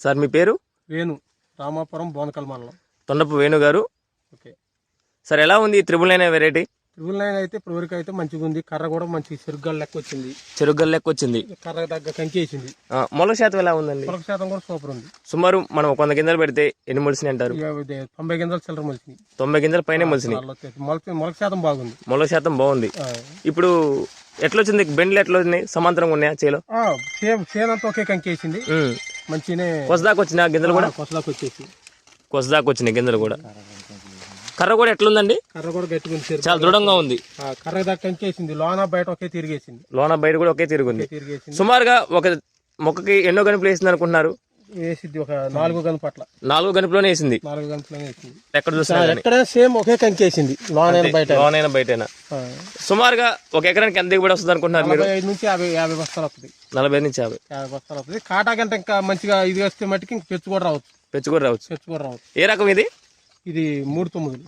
Sir మీ పేరు? వేణు రామాపురం బోనకల్ మండలం. తొండపు వేణు గారు. ఓకే. సార్ ఎలా ఉంది triple nine variety? Triple nine అయితే ఇప్పటివరకు అయితే మంచిగా ఉంది. కర్ర కూడా మంచి చెరుగ్గాలు లెక్క వచ్చింది. చెరుగ్గల్ లెక్క వచ్చింది. కర్ర దగ్గర కంకేసింది ఆ, మొలక శాతం ఎలా ఉందండి? పొలక శాతం కూడా సూపర్ ఉంది. సుమారు మనం ఒక వంద గింజలు పెడితే ఎన్ని మొలిసినాయి అంటారు? తొంభై గింజలు చిల్లర మొలిసింది తొంభై గింజల పైనే మొలిసినాయి. మొలక మొలక శాతం బాగుంది. మొలక శాతం బాగుంది. ఇప్పుడు ఎట్లా వచ్చింది? బెండ్లు ఎట్లా వచ్చినాయి సమాంతరంగా ఉన్నాయా చేలో? సేనంతా ఒకే కంకేసింది ఉమ్. మంచిగానే కొసదాకా వచ్చిన గింజలు కూడా? కొసలాకి వచ్చేసి. కొసదాకా వచ్చినాయి గింజలు కూడా. కర్ర కూడా ఎట్లుందండి? కర్ర కూడా గట్టిగా ఉంది. చాలా దృఢంగా ఉంది. కర్ర దగ్గర కంకేసింది లోన బయట ఒకే తిరిగేసింది. లోన బయట కూడా ఒకే తిరుగుంది సుమారుగా ఒక మొక్కకి ఎన్నో గనుపులు వేసింది అనుకుంటున్నారు? వేసిద్ది ఒక నాలుగు గంట పట్ల నాలుగు గనుపులోనే వేసింది. నాలుగు వేసింది. ఎక్కడ చూసినా ఎక్కడ సేమ్ ఒకే కంకేసింది లోన బయట లోనైనా బయటైనా. సుమారుగా ఒక ఎకరానికి ఎంత దిగుబడి వస్తుంది అనుకుంటున్నారు మీరు? ఐదు నుంచి యాభై యాభై బస్తాలు వస్తుంది నలభై నుంచి యాభై. యాభై బస్తాలు వస్తుంది కాటా కంటే ఇంకా మంచిగా ఇది వస్తే మట్టుకి ఇంక పెచ్చు కూడా రావచ్చు. పెంచుకొని రావచ్చు. పెచ్చు కూడా రావచ్చు. ఏ రకం ఇది? ఇది మూడు తొమ్మిది.